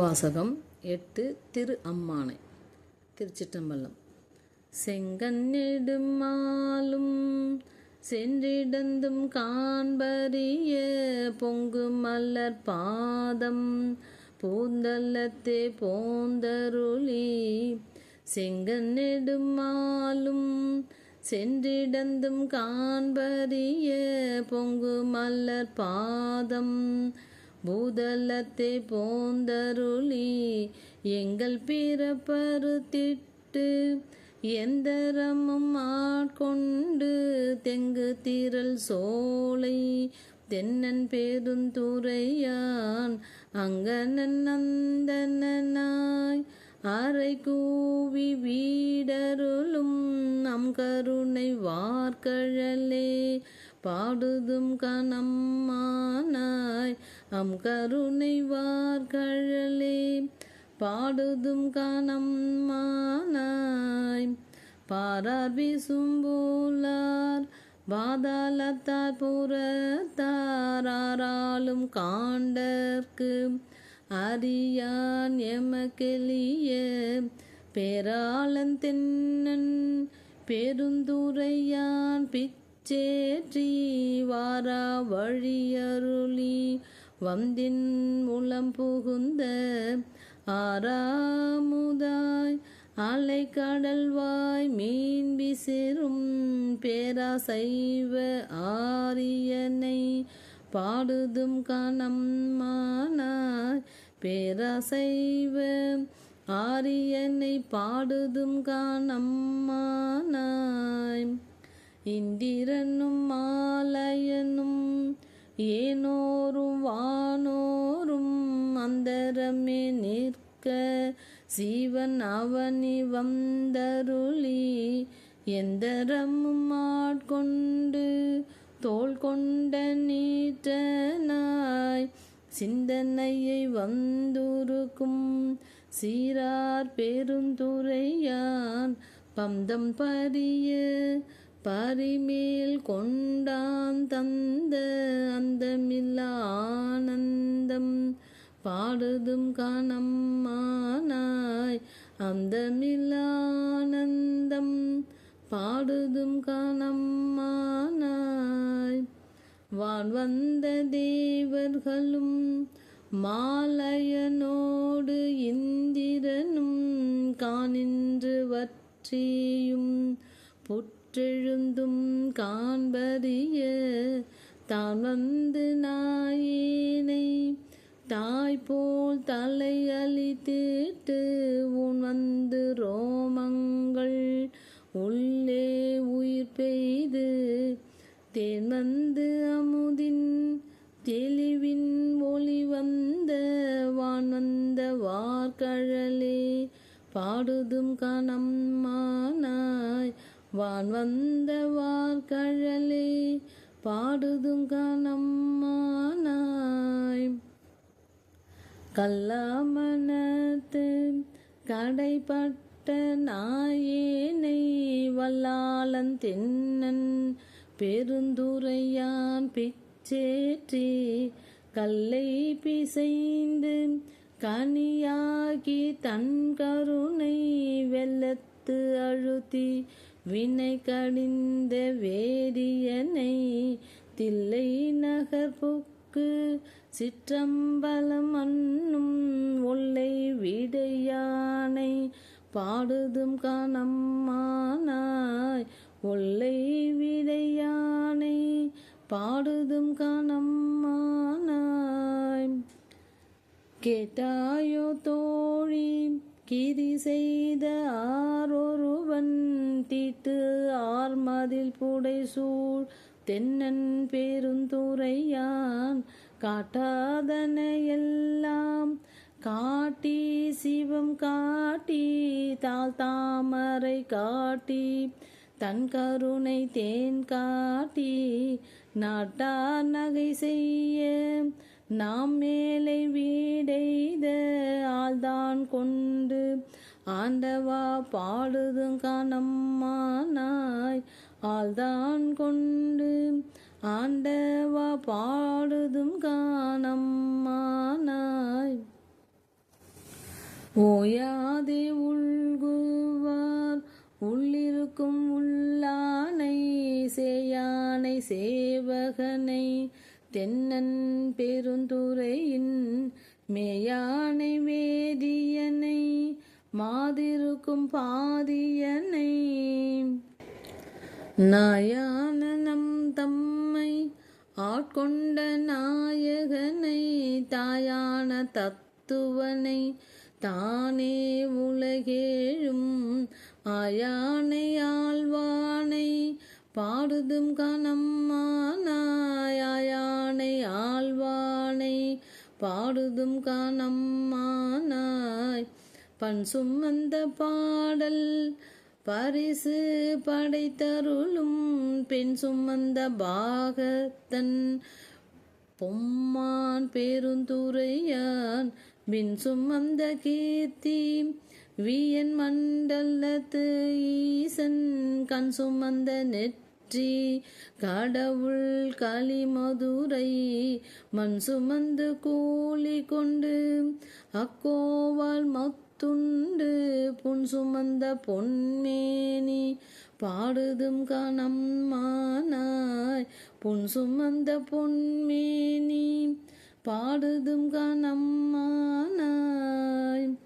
வாசகம் எட்டு திரு அம்மானை திருச்சிட்டம்பலம் செங்கண்ணெடுமாலும் சென்றிடந்தும் காண்பறிய பொங்கு மலர் பாதம் பூந்தல்லத்தே போந்தருளி. செங்கண்ணெடுமாலும் சென்றிடந்தும் காண்பறிய பொங்கு மலர் பாதம் பூதலத்தை போந்தருளி எங்கள் பிறப்பருத்திட்டு எந்தரமும் ஆட்கொண்டு தெங்கு திரள் சோலை தென்னன் பெருந்துரையான் அங்கனன் நந்தனாய் அரை கூவி வீடருளும் நம் கருணை வார்கழலே பாடுதும் கணம்மானாய் அம் கருணை வார்கழலே பாடுதும் கணம்மானாய் பாரார் விசும்போலார் பாதாளத்தார் புறத்தாராலும் காண்டற்கு அறியான் எமக்கெளிய பேராளன் தென்னன் பெருந்துரையான் பிச்சேற்றி வாரா வழியருளி. வந்தின் உளம் புகுந்த ஆறாமுதாய் அலை கடல்வாய் மீன் விசிறும் பேராசைவ ஆரியனை பாடுதும் கணம்மானாய் பேராசைவ ஆரியனை பாடுதும் காணம்மானாய் இந்திரனும் மாலயனும் ஏனோரும் வானோரும் அந்தரமே நிற்க சீவன் அவனி வந்தருளி எந்தரமும் ஆட்கொண்டு தோள் கொண்ட நீட்டனாய் சிந்தனையை வந்துருக்கும் சீரார் பெருந்துரையான் பந்தம் பரிய பரிமேல் கொண்டாம் தந்த அந்தமில்லா ஆனந்தம். பாடுதும் காணம்மானாய் அந்தமில்லானந்தம் பாடுதும் காணம்மானாய் வான் வந்த தேவர்களும் மாலயனோடு இந்திரனும் காணின்று வற்றியும். புற்றெழுந்தும் காண்பறிய தான் வந்து நாயேனை. தாய் போல் தலை அழித்திட்டு உன் வந்து ரோமங்கள் உள்ளே உயிர் பெய்து தேன் வந்து அமுதின் தெளிவின் ஒளி வந்த வான் வந்த வார்கழலே பாடுதும் கணம்மானாய் வான் வந்த வார்கழலே பாடுதும் கணம்மானாய் கல்லாமனத்து கடைப்பட்ட நாயேனை வல்லாளன் தென்னன் பெருந்துரையான் பிச்சேற்றி கல்லை பிசைந்து கனியாகி தன் கருணை வெள்ளத்து அழுத்தி வினை கடிந்த வேரியனை தில்லை நகர்புக்கு சிற்றம்பலம் அன்னும் ஒல்லை விடையானை பாடுதும் காணம்மானாய் ஒல்லை விடையானை பாடுதும் காணம்மானாய். கேட்டாயோ தோழி கிரி செய்த ஆரொருவன் தீட்டு ஆர்மதில் புடை சூழ் தென்னன் பெருந்துரையான் காட்டாதன எல்லாம் காட்டி சிவம் காட்டி தாழ் தாமரை காட்டி தன் கருணை தேன் காட்டி நாட்டார் நகை செய்ய நாம் மேலை வீடைத ஆள்தான் கொண்டு ஆண்டவா பாடுதும் காணம்மானாய் ஆள்தான் கொண்டு ஆண்டவா பாடுதும் காணம்மானாய் ஓயாதே உள்குவார் உள்ளிருக்கும் உள்ளானை சேயானை சேவகனை தென்னன் பெருந்துரையின் மேயானை வேதியனை மாதிருக்கும் பாதியனை நாயானனம் தம்மை ஆட்கொண்ட நாயகனை தாயான தத்துவனை தானே உலகேழும். ஆயானை ஆழ்வானை பாடுதும் கணம்மானாயானை ஆழ்வானை பாடுதும் கணம்மானாய் பண் சுமந்த பாடல் பரிசு படைத்தருளும் பெண் சுமந்த பாகத்தன். பொம்மான் பெருந்துரையான் பின் சுமந்த கீர்த்தி வியன் மண்டலத்து ஈசன். கண் சுமந்த நெற்றி கடவுள் களிமதுரை மண் சுமந்து கூலி கொண்டு அக்கோவால் துண்டு புன் சுமந்த பொன்மேனி பாடுதும் கணம் மானாய். புன் சுமந்த பொன்மேனி பாடுதும் கணம் மானாய்.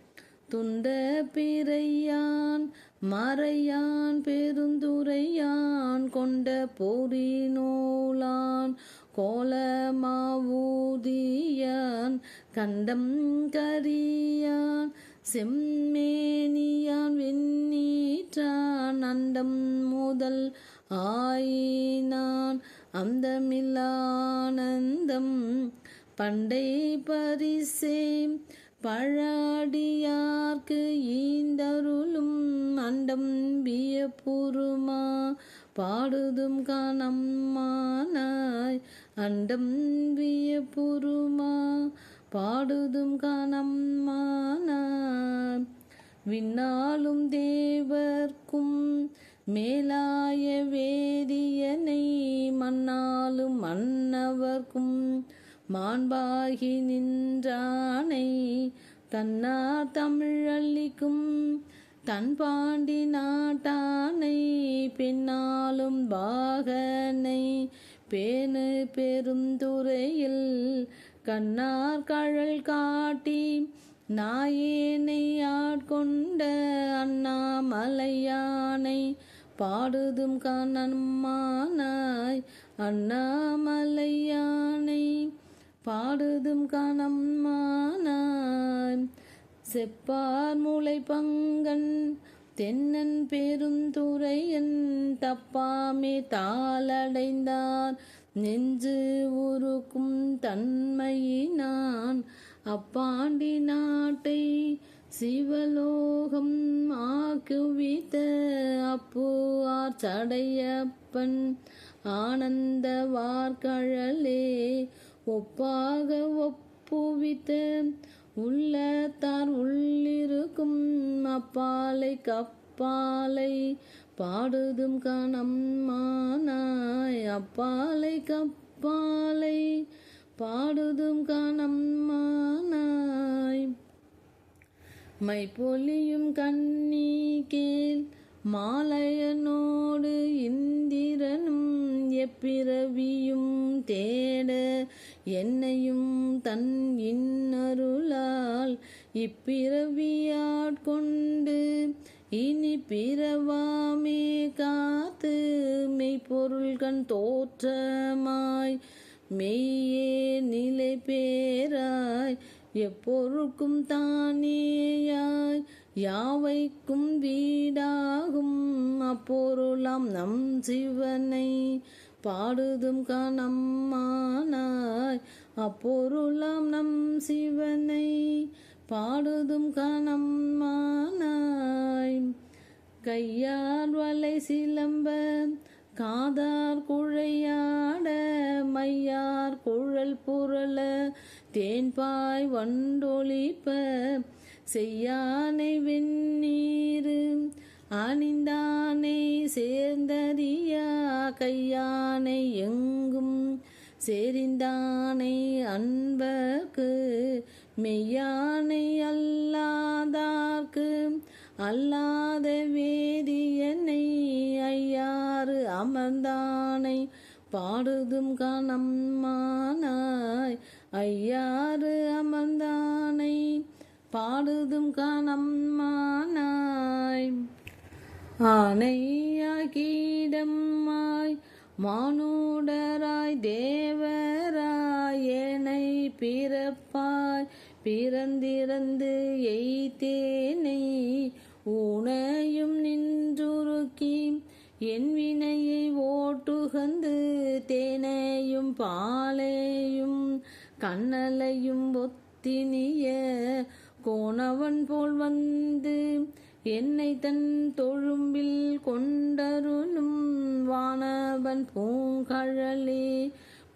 துண்ட பிறையான் மறையான் பெருந்துரையான் கொண்ட பொறினோலான் கோலமாவூதியான் கண்டம் கரியான் செம்மேனியான் வெண்ணீற்றான் அண்டம் முதல் ஆயினான் அந்தமில்லானந்தம் பண்டை பரிசே பழாடியார்க்கு ஈந்தருளும் அண்டம் வியப்புருமா பாடுதும் காணம்மானாய் அண்டம் வியப்புருமா பாடுதும் காணம்மானாய் விண்ணாலும் தேவர்க்கும் மேலாய வேதியனை மன்னாலும் மன்னவர்க்கும் மாண்பாகி நின்றானை. தன்னார் தமிழள்ளிக்கும் தன் பாண்டி நாட்டானை. பின்னாலும் பாகனை பேணு பெருந்துறையில் கண்ணார் கழல் காட்டி நாயேனை ஆட்கொண்ட அண்ணாமலையானை பாடுதும் கணம்மானாய் அண்ணாமலையானை பாடுதும் கணம்மானாய். செப்பார் மூளை பங்கன் தென்னன் பெருந்துரையன் தப்பாமே தாளடைந்தார் நெஞ்சு உருக்கும் தன்மையினான். அப்பாண்டி நாட்டை சிவலோகம் ஆக்குவித்த அப்புவார் சடையப்பன் ஆனந்த வார்கழலே ஒப்பாக ஒப்புவித்த உள்ளத்தார் உள்ளிருக்கும் அப்பாலை கப்பாலை பாடுதும் கணம்மானாய் அப்பாலை கப்பாலை பாடுதும் கணம்மானாய் மை பொலியும் கண்ணீகேல் மாலையனோடு இந்திரனும் எப்பிறவியும் தேட என்னையும் தன் இன்னருளால் இப்பிறவியாட்கொண்டு இனி பிறவாமே காத்து மெய்ப்பொருள்கண் தோற்றமாய். மெய்யே நிலை பேராய் எப்பொருக்கும் தானேயாய். யாவைக்கும் வீடாகும். அப்பொருளாம் நம் சிவனை பாடுதும் கணம்மானாய். அப்பொருளாம் நம் சிவனை பாடுதும் கணம்மானாய் கையார் வலை சிலம்ப காதார் குழையாட மையார் குழல் புரள தேன்பாய் வண்டொழிப்ப செய்யானை வெந்நீரு அணிந்தானை சேர்ந்தறியா கையானை எங்கும் சேரிந்தானை அன்பர்க்கு. மெய்யானை அல்லாதார்க்கு அல்லாத வேதியனை ஐயாறு அமர்ந்தானை பாடுதும் கணம்மானாய் ஐயாறு அமர்ந்தானை பாடுதும் கணம்மானாய். ஆனையா கீடம்மாய் மானுடராய் தேவராய் என்னை பிறப்பாய் பிறந்திறந்து எய்தேனை உனையும் நின்றுருக்கி என் வினையை ஓட்டுகந்து தேனையும் பாலையும் கண்ணலையும் ஒத்தினிய கோணவன் போல் வந்து என்னை தன் தொழும்பில் கொண்டருளும் வானவன் பூங்கழலே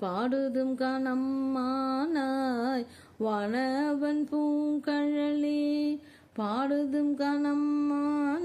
பாடுதும் கணம்மானாய் வனவன் பூங்கழலே பாடுதும் கணம்மானாய்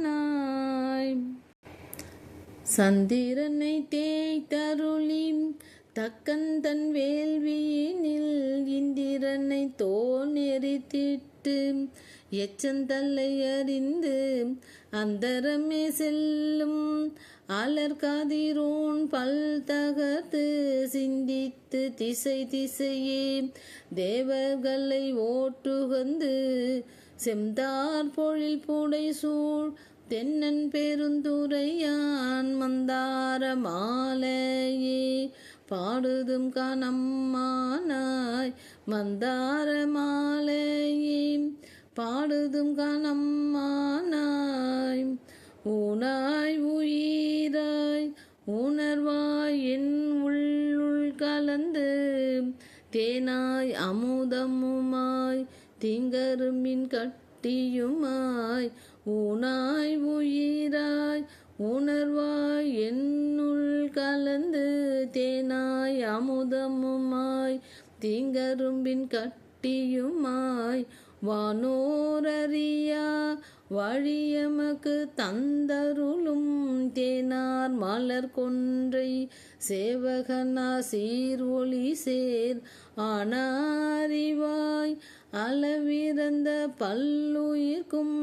சந்திரனை தேய்த்தருளி தக்கந்தன் வேள்வியினில் இந்திரனை தோல் நெறித்திட்டு எச்சந்தல்லை அறிந்து அந்தரமே செல்லும். அலர்காதிரோன் பல் தகர்த்து சிந்தித்து திசை திசையே தேவர்களை ஓட்டுகந்து செம்தார் பொழில் புடை சூழ் தென்னன் பெருந்துரையான் மந்தார மாலையே பாடுதும் கணம்மானாய் மந்தார மாலையே. பாடுதும் கணம்மானாய் ஊனாய் உயிராய் உணர்வாய் என் உள்ளுள் கலந்து. தேனாய் அமுதமுமாய் திங்கருமின் கட்டியுமாய். ஊனாய் உயிராய் உணர்வாய் என்னுள் கலந்து. தேனாய் அமுதமுமாய் தீங்கரும்பின் கட்டியுமாய். வானோரறியா வழியமக்கு தந்தருளும் தேனார் மலர் கொன்றை சேவகனா சீர் ஒளி சேர். ஆனாரிவாய் அளவிறந்த பல்லுயிர்க்கும்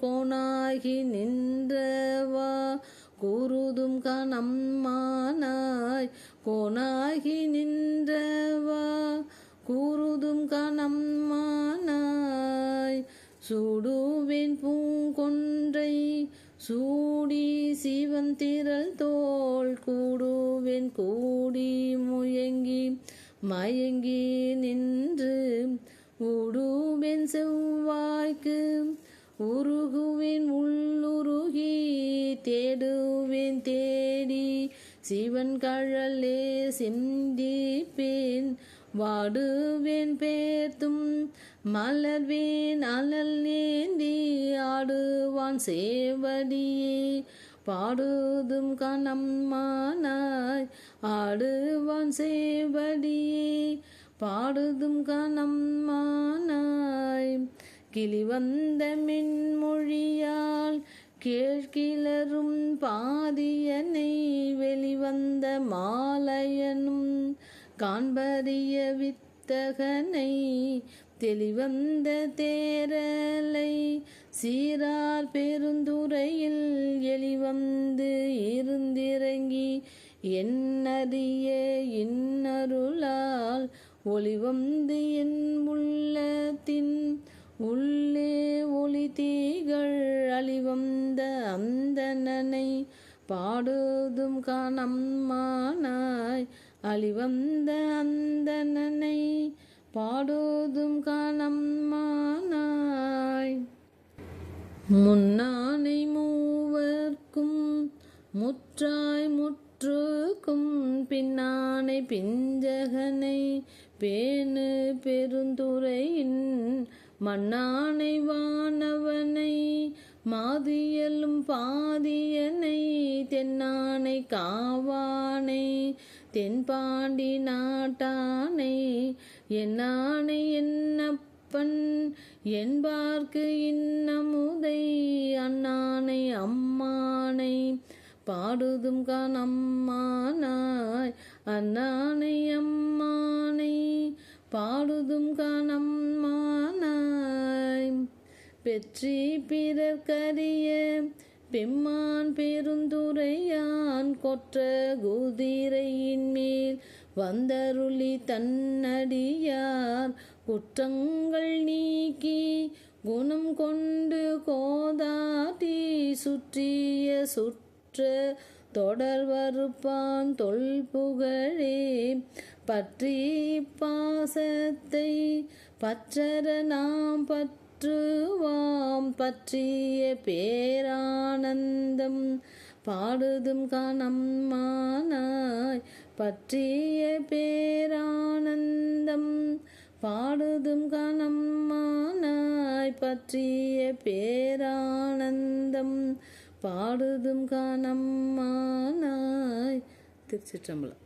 கோணாகி நின்றவா கூறுதும் கணம்மானாய் கோணாகி நின்றவா கூறுதும் கணம்மானாய் சூடுவேன் பூங்கொன்றை சூடி சிவந்திரல் தோல் கூடுவேன் கூடி முயங்கி மயங்கி நின்று ஊடுவேன் செவ்வாய்க்கு உருகுவேன் உள்ளுருகி தேடுவேன் தேடி சிவன் கழலே சிந்திப்பேன் வாடுவேன் பேர்த்தும் மலர்வேன் அலல் நேந்தி ஆடுவான் சேவடியே. பாடுதும் கணம்மானாய் ஆடுவான் சேவடியே. பாடுதும் கணம்மானாய் கிளி வந்த மின்மொழியால் கேழ்கிளரும் பாதியனை வெளிவந்த மாலையனும் காண்பறிய வித்தகனை தெளிவந்த தேரலை சீரார் பெருந்துறையில் எளிவந்து இருந்திறங்கி என்னறிய இன்னருளால் ஒளிவந்து என் உள்ளத்தின் உள்ளே ஒளி தீகள் அழிவந்த அந்தணனை பாடுதும் காணம்மானாய் அழிவந்த அந்தணனை பாடுதும் காணம்மானாய் முன்னானை மூவர்க்கும் முற்றாய் முற்றுக்கும் பின்னானை பிஞ்சகனை பேணு பெருந்துரையின் மண்ணானை வானவனை மாதியலும் பாதியனை தென்னானை காவானை தென்பாண்டி நாட்டானை என்னானை என்னப்பன்? என்பார்க்கு இன்னமுதை அண்ணானை அம்மானை பாடுதும் காணம்மானாய் அண்ணானை அம்மானை பாடுதும் காணம்மானாய் பெற்றி பிறர்க்கரிய பெம்மான் பெருந்துரையான் கொற்ற குதிரையின் மேல் வந்தருளி தன்னடியார் குற்றங்கள் நீக்கி குணம் கொண்டு கோதாட்டி சுற்றிய சுற்ற தொடர் வறுப்பான் தொல் பற்றி பாசத்தை பற்றர நாம் பற்றுவாம் பற்றிய பேரானந்தம் பாடுதும் காணம்மானாய் பற்றிய பேரானந்தம் பாடுதும் கணம்மானாய் பற்றிய பேரானந்தம் பாடுதும் கணம்மானாய் திருச்சிற்றம்பலம்.